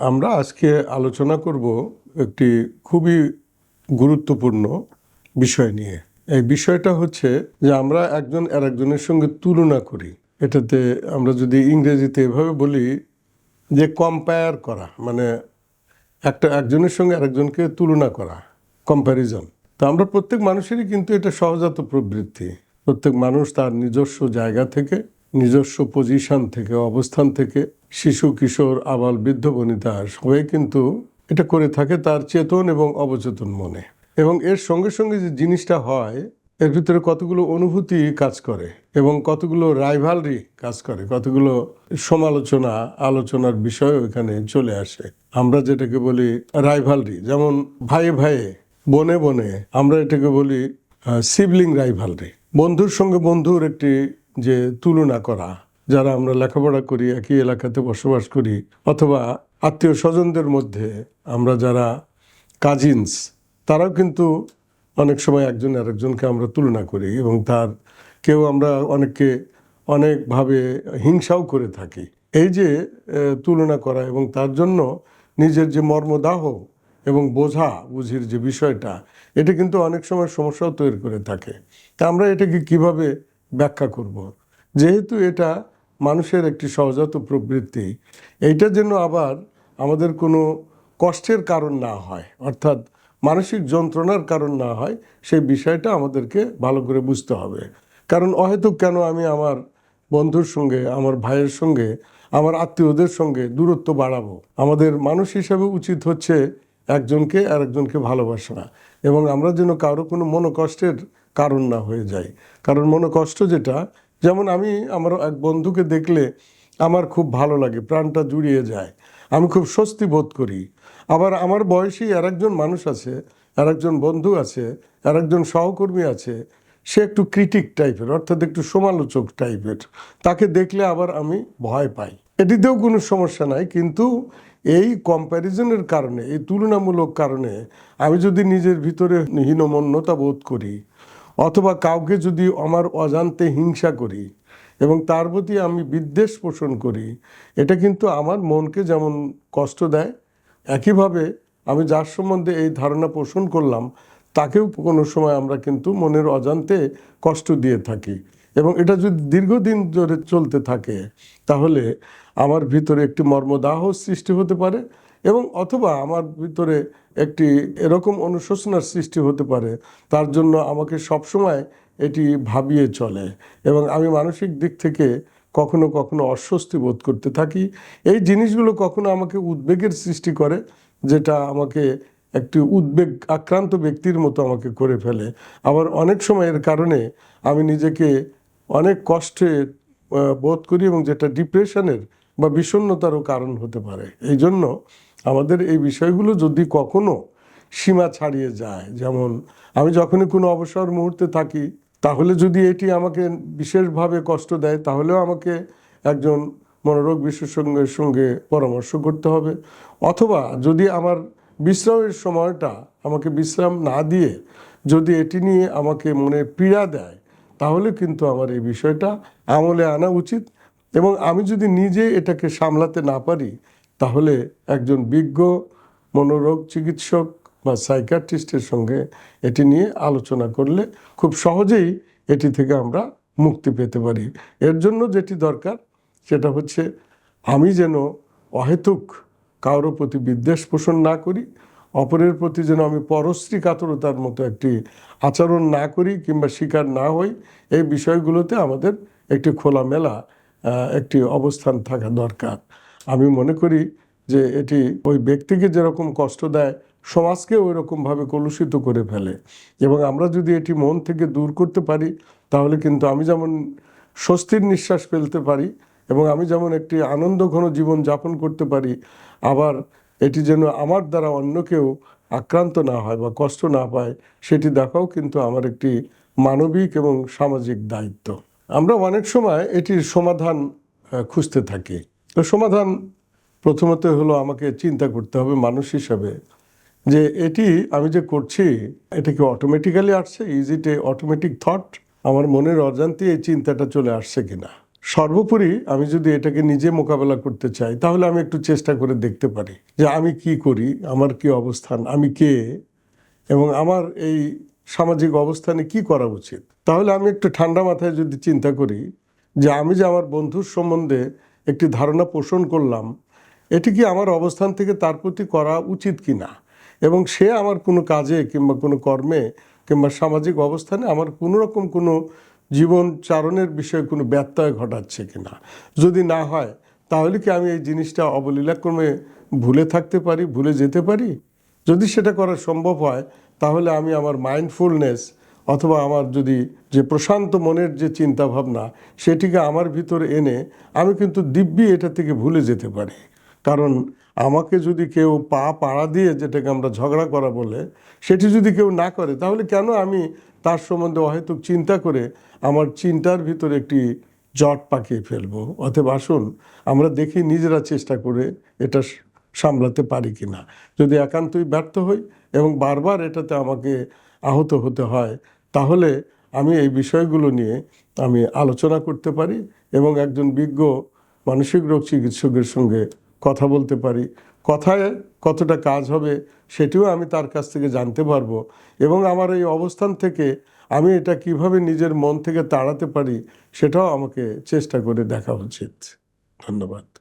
আমরা আজকে আলোচনা করব একটি খুবই গুরুত্বপূর্ণ বিষয় নিয়ে। এই বিষয়টা হচ্ছে যে আমরা একজন আর একজনের সঙ্গে তুলনা করি। এটাতে আমরা যদি ইংরেজিতে এভাবে বলি যে কম্পেয়ার করা মানে একটা একজনের সঙ্গে আরেকজনকে তুলনা করা কম্প্যারিজন তো আমরা প্রত্যেক মানুষেরই কিন্তু এটা সহজাত প্রবৃত্তি। প্রত্যেক মানুষ তার নিজস্ব জায়গা থেকে, নিজস্ব পজিশন থেকে, অবস্থান থেকে শিশু, কিশোর, আবাল, বৃদ্ধ, বনিতা সবাই কিন্তু এটা করে থাকে তার চেতন এবং অবচেতন মনে। এবং এর সঙ্গে সঙ্গে যে জিনিসটা হয়, এর ভিতরে কতগুলো অনুভূতি কাজ করে এবং কতগুলো রাইভালরি কাজ করে, কতগুলো সমালোচনা, আলোচনার বিষয় ওখানে চলে আসে। আমরা যেটাকে বলি রাইভালরি যেমন ভাইয়ে ভাইয়ে, বনে বনে আমরা এটাকে বলি সিবলিং রাইভালরি বন্ধুর সঙ্গে বন্ধুর একটি যে তুলনা করা যারা আমরা লেখাপড়া করি, একই এলাকাতে বসবাস করি, অথবা আত্মীয় স্বজনদের মধ্যে আমরা যারা কাজিনস তারাও কিন্তু অনেক সময় একজন আরেকজনকে আমরা তুলনা করি এবং তার কেউ আমরা অনেককে অনেকভাবে হিংসাও করে থাকি এই যে তুলনা করা এবং তার জন্য নিজের যে মর্মদাহ এবং বোঝা, বুঝির যে বিষয়টা, এটা কিন্তু অনেক সময় সমস্যাও তৈরি করে থাকে তা আমরা এটাকে কীভাবে ব্যাখ্যা করব। যেহেতু এটা মানুষের একটি সহজাত প্রবৃত্তি এইটা যেন আবার আমাদের কোনো কষ্টের কারণ না হয়, অর্থাৎ মানসিক যন্ত্রণার কারণ না হয়, সেই বিষয়টা আমাদেরকে ভালো করে বুঝতে হবে। কারণ অহেতুক কেন আমি আমার বন্ধুর সঙ্গে, আমার ভাইয়ের সঙ্গে, আমার আত্মীয়দের সঙ্গে দূরত্ব বাড়াবো? আমাদের মানুষ হিসাবে উচিত হচ্ছে একজনকে আর একজনকে ভালোবাসা এবং আমরা যেন কারও কোনো মনোকষ্টের কারণ না হয়ে যাই। কারণ মনোকষ্ট যেটা যেমন আমি আমার এক বন্ধুকে দেখলে আমার খুব ভালো লাগে, প্রাণটা জুড়িয়ে যায়। আমি খুব স্বস্তি বোধ করি। আবার আমার বয়সী আর একজন মানুষ আছে আর একজন বন্ধু আছে আর একজন সহকর্মী আছে, সে একটু ক্রিটিক টাইপের অর্থাৎ একটু সমালোচক টাইপের তাকে দেখলে আবার আমি ভয় পাই। এটিতেও কোনো সমস্যা নাই, কিন্তু এই কম্প্যারিজনের কারণে, এই তুলনামূলক কারণে আমি যদি নিজের ভিতরে হীনমন্যতা বোধ করি অথবা কাউকে যদি আমার অজান্তে হিংসা করি এবং তার প্রতি আমি বিদ্বেষ পোষণ করি, এটা কিন্তু আমার মনকে যেমন কষ্ট দেয়, একইভাবে আমি যার সম্বন্ধে এই ধারণা পোষণ করলাম, তাকেও কোনো সময় আমরা কিন্তু মনের অজান্তে কষ্ট দিয়ে থাকি। এবং এটা যদি দীর্ঘদিন ধরে চলতে থাকে, তাহলে আমার ভিতরে একটি মর্মদাহ সৃষ্টি হতে পারে এবং অথবা আমার ভিতরে একটি এরকম অনুশোচনার সৃষ্টি হতে পারে, তার জন্য আমাকে সবসময় এটি ভাবিয়ে চলে এবং আমি মানসিক দিক থেকে কখনো কখনো অস্বস্তি বোধ করতে থাকি। এই জিনিসগুলো কখনো আমাকে উদ্বেগের সৃষ্টি করে, যেটা আমাকে একটি উদ্বেগ আক্রান্ত ব্যক্তির মতো আমাকে করে ফেলে। আবার অনেক সময় এর কারণে আমি নিজেকে অনেক কষ্টে বোধ করি এবং যেটা ডিপ্রেশনের বা বিষণ্ণতারও কারণ হতে পারে। এই জন্য আমাদের এই বিষয়গুলো যদি কখনো সীমা ছাড়িয়ে যায়, যেমন আমি যখনই কোনো অবসর মুহূর্তে থাকি, তাহলে যদি এটি আমাকে বিশেষভাবে কষ্ট দেয়, তাহলেও আমাকে একজন মনোরোগ বিশেষজ্ঞের সঙ্গে পরামর্শ করতে হবে। অথবা যদি আমার বিশ্রামের সময়টা আমাকে বিশ্রাম না দিয়ে যদি এটি নিয়ে আমাকে মনে পীড়া দেয়, তাহলে কিন্তু আমার এই বিষয়টা আমলে আনা উচিত। এবং আমি যদি নিজে এটাকে সামলাতে না পারি তাহলে একজন বিজ্ঞ, মনোরোগ চিকিৎসক বা সাইকাট্রিস্টের সঙ্গে এটি নিয়ে আলোচনা করলে খুব সহজেই এটি থেকে আমরা মুক্তি পেতে পারি। এর জন্য যেটি দরকার, সেটা হচ্ছে আমি যেন অহেতুক কারোর প্রতি বিদ্বেষ পোষণ না করি, অপরের প্রতি যেন আমি পরশ্রী কাতরতার মতো একটি আচরণ না করি কিংবা শিকার না হই, এই বিষয়গুলোতে আমাদের একটি খোলামেলা একটি অবস্থান থাকা দরকার। আমি মনে করি যে এটি ওই ব্যক্তিকে যেরকম কষ্ট দেয় সমাজকে ওই রকমভাবে কলুষিত করে ফেলে। এবং আমরা যদি এটি মন থেকে দূর করতে পারি, তাহলে কিন্তু আমি যেমন স্বস্তির নিঃশ্বাস ফেলতে পারি এবং আমি যেমন একটি আনন্দ ঘন জীবন যাপন করতে পারি, আবার এটি যেন আমার দ্বারা অন্য কেউ আক্রান্ত না হয় বা কষ্ট না পায়, সেটি দেখাও কিন্তু আমার একটি মানবিক এবং সামাজিক দায়িত্ব। আমরা অনেক সময় এটির সমাধান খুঁজতে থাকি। তো সমাধান প্রথমত হলো আমাকে চিন্তা করতে হবে মানুষ হিসাবে যে এটি আমি যে করছি, এটা কি অটোমেটিক্যালি আসছে? Is it a automatic thought আমার মনের অজান্তে এই চিন্তাটা চলে আসছে কিনা? সর্বোপরি আমি যদি এটাকে নিজে মোকাবেলা করতে চাই, তাহলে আমি একটু চেষ্টা করে দেখতে পারি যে আমি কি করি, আমার কি অবস্থান, আমি কে, এবং আমার এই সামাজিক অবস্থানে কি করা উচিত? তাহলে আমি একটু ঠান্ডা মাথায় যদি চিন্তা করি যে আমি যে আমার বন্ধুর সম্বন্ধে একটি ধারণা পোষণ করলাম, এটি কি আমার অবস্থান থেকে তার প্রতি করা উচিত কি না? এবং সে আমার কোনো কাজে কিংবা কোনো কর্মে কিংবা সামাজিক অবস্থানে আমার কোনো রকম কোনো জীবন চারণের বিষয়ে কোনো ব্যত্যয় ঘটাচ্ছে কি না? যদি না হয়, তাহলে কি আমি এই জিনিসটা অবলীলাক্রমে ভুলে থাকতে পারি, ভুলে যেতে পারি? যদি সেটা করা সম্ভব হয়, তাহলে আমি আমার মাইন্ডফুলনেস অথবা আমার যদি যে প্রশান্ত মনের যে চিন্তা ভাবনা সেটিকে আমার ভিতর এনে আমি কিন্তু দিব্যি এটা থেকে ভুলে যেতে পারি। কারণ আমাকে যদি কেউ পা পাড়া দিয়ে যেটাকে আমরা ঝগড়া করা বলে, সেটি যদি কেউ না করে, তাহলে কেন আমি তার সম্বন্ধে অহেতুক চিন্তা করে আমার চিন্তার ভিতরে একটি জট পাকিয়ে ফেলব? অতএব আসুন, আমরা দেখি নিজেরা চেষ্টা করে এটা সামলাতে পারি কি না যদি একান্তই ব্যর্থ হই এবং বারবার এটাতে আমাকে আহত হতে হয় তাহলে আমি এই বিষয়গুলো নিয়ে আমি আলোচনা করতে পারি এবং একজন বিজ্ঞ মানসিক রোগ চিকিৎসকের সঙ্গে কথা বলতে পারি। কথায় কতটা কাজ হবে সেটিও আমি তার কাছ থেকে জানতে পারব এবং আমার এই অবস্থান থেকে আমি এটা কীভাবে নিজের মন থেকে তাড়াতে পারি সেটাও আমাকে চেষ্টা করে দেখা উচিত। ধন্যবাদ।